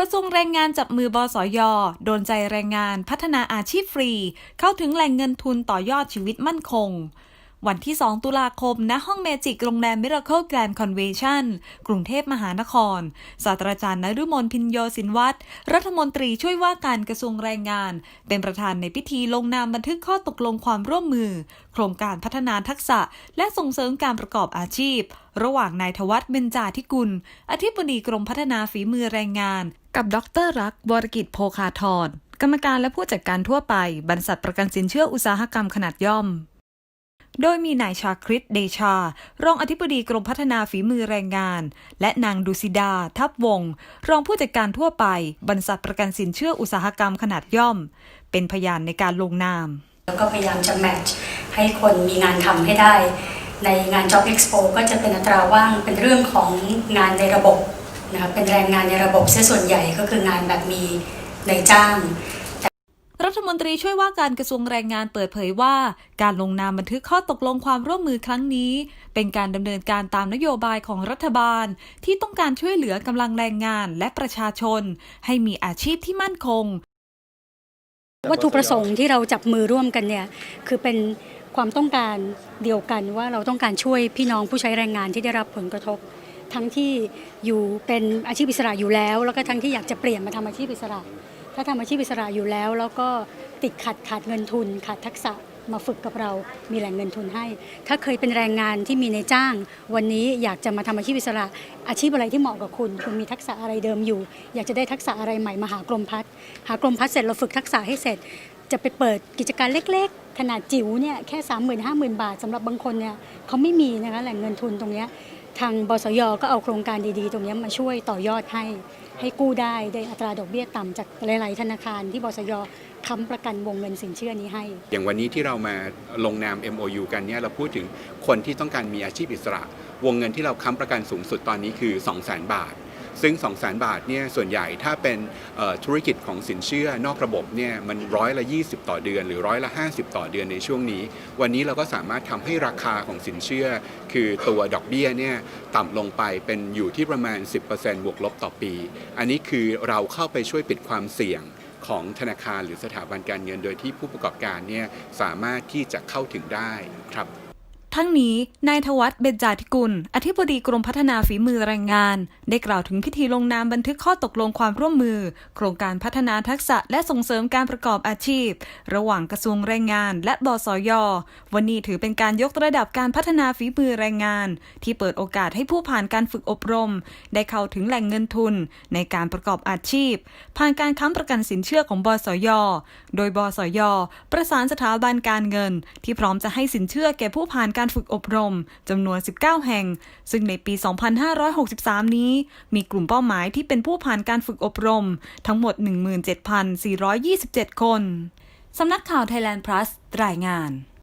กระทรวงแรงงานจับมือบสยโดนใจแรงงานพัฒนาอาชีพฟรี เข้าถึงแหล่งเงินทุนต่อยอดชีวิตมั่นคง วันที่ 2 ตุลาคม ณ ห้องเมจิกโรงแรม Miracle Grand Convention กรุงเทพมหานคร ศาสตราจารย์นฤมลพินโยสินวัตร รัฐมนตรีช่วยว่าการกระทรวงแรงงาน เป็นประธานในพิธีลงนามบันทึกข้อตกลงความร่วมมือ โครงการพัฒนาทักษะ และส่งเสริมการประกอบอาชีพ ระหว่างนายทวัฒน์เบญจาธิกุล อธิบดีกรมพัฒนาฝีมือแรงงาน กับดรรักวรกิจโภคาธรกรรมการและผู้จัดการทั่วไป บรรษัทประกันสินเชื่ออุตสาหกรรมขนาดย่อม โดยมีนายชาคริตเดชา รองอธิบดีกรมพัฒนาฝีมือแรงงาน และนางดุสิดา ทับวงศ์รองผู้จัดการทั่วไป บรรษัทประกันสินเชื่ออุตสาหกรรมขนาดย่อม เป็นพยานในการลงนาม แล้วก็พยายามจะแมทช์ให้คนมีงานทำให้ได้ ในงาน Job Expo ก็จะเป็นอัตราว่างเป็นเรื่องของงานในระบบนะคะเป็นแรงงานในระบบเสียส่วนใหญ่ก็คืองานแบบมีในายจ้าง มนตรีช่วยว่าการกระทรวงแรงงานเปิดเผยว่า การลงนามบันทึกข้อตกลงความร่วมมือครั้งนี้ เป็นการดำเนินการตามนโยบายของรัฐบาล ที่ต้องการช่วยเหลือกำลังแรงงานและประชาชน ให้มีอาชีพที่มั่นคง วัตถุประสงค์ที่เราจับมือร่วมกันเนี่ยคือเป็นความต้องการเดียวกันว่าเราต้องการช่วยพี่น้องผู้ใช้แรงงานที่ได้รับผลกระทบ ทั้งที่อยู่เป็นอาชีพอิสระอยู่แล้ว แล้วก็ทั้งที่อยากจะเปลี่ยนมาทำอาชีพอิสระ ถ้าทำอาชีพอิสระอยู่แล้ว แล้วก็ติดขัดขาดเงินทุน ขาดทักษะมาฝึกกับเรามีแหล่งเงินทุนให้ ถ้าเคยเป็นแรงงานที่มีในจ้าง วันนี้อยากจะมาทำอาชีพอิสระ อาชีพอะไรที่เหมาะกับคุณ คุณมีทักษะอะไรเดิมอยู่ อยากจะได้ทักษะอะไรใหม่มาหากรมพัฒน์หากรมพัฒน์เสร็จเราฝึกทักษะให้เสร็จ จะไปเปิดกิจการเล็ก ๆ ขนาดจิ๋วเนี่ยแค่ 3 0 0 0 0 5 0,000 บาทสำหรับบางคนเนี่ยเขาไม่มีนะคะแหล่งเงินทุนตรงเนี้ยทางบสยก็เอาโครงการดีๆ ตรงเนี้ยมาช่วยต่อยอดให้ ให้กู้ได้ได้อัตราดอกเบี้ยต่ำจากหลาย ๆ ธนาคารที่บสยค้ำประกันวงเงินสินเชื่อนี้ให้ อย่างวันนี้ที่เรามาลงนาม MOU กันเนี่ยเราพูดถึงคนที่ต้องการมีอาชีพอิสระ วงเงินที่เราค้ำประกันสูงสุดตอนนี้คือ 2 0 0 0 0 0 บาท ซึ่ง 2 0 0 0 0 0 บาทเนี่ยส่วนใหญ่ถ้าเป็นธุรกิจของสินเชื่อนอกระบบเนี่ยมันร้อยละ 20 ต่อเดือน หรือร้อยละ 50 ต่อเดือนในช่วงนี้ วันนี้เราก็สามารถทำให้ราคาของสินเชื่อ คือตัวดอกเบี้ยเนี่ยต่ำลงไปเป็นอยู่ที่ประมาณ 10%บวกลบต่อปี อันนี้คือเราเข้าไปช่วยปิดความเสี่ยงของธนาคารหรือสถาบันการเงินโดยที่ผู้ประกอบการเนี่ยสามารถที่จะเข้าถึงได้ครับ ทั้งนี้นายทวัฒน์เบญจาธิกุล อธิบดีกรมพัฒนาฝีมือแรงงาน ได้กล่าวถึงพิธีลงนามบันทึกข้อตกลงความร่วมมือ โครงการพัฒนาทักษะและส่งเสริมการประกอบอาชีพ ระหว่างกระทรวงแรงงาน และบสย วันนี้ถือเป็นการยกระดับการพัฒนาฝีมือแรงงาน ที่เปิดโอกาสให้ผู้ผ่านการฝึกอบรม ได้เข้าถึงแหล่งเงินทุน ในการประกอบอาชีพ ผ่านการค้ำประกันสินเชื่อของบสย โดยบสย ประสานสถาบันการเงิน ที่พร้อมจะให้สินเชื่อแก่ผู้ผ่านการฝึกอบรมจำนวน 19 แห่ง ซึ่งในปี 2563 นี้ มีกลุ่มเป้าหมายที่เป็นผู้ผ่านการฝึกอบรม ทั้งหมด 17,427 คน สำนักข่าว Thailand Plus รายงาน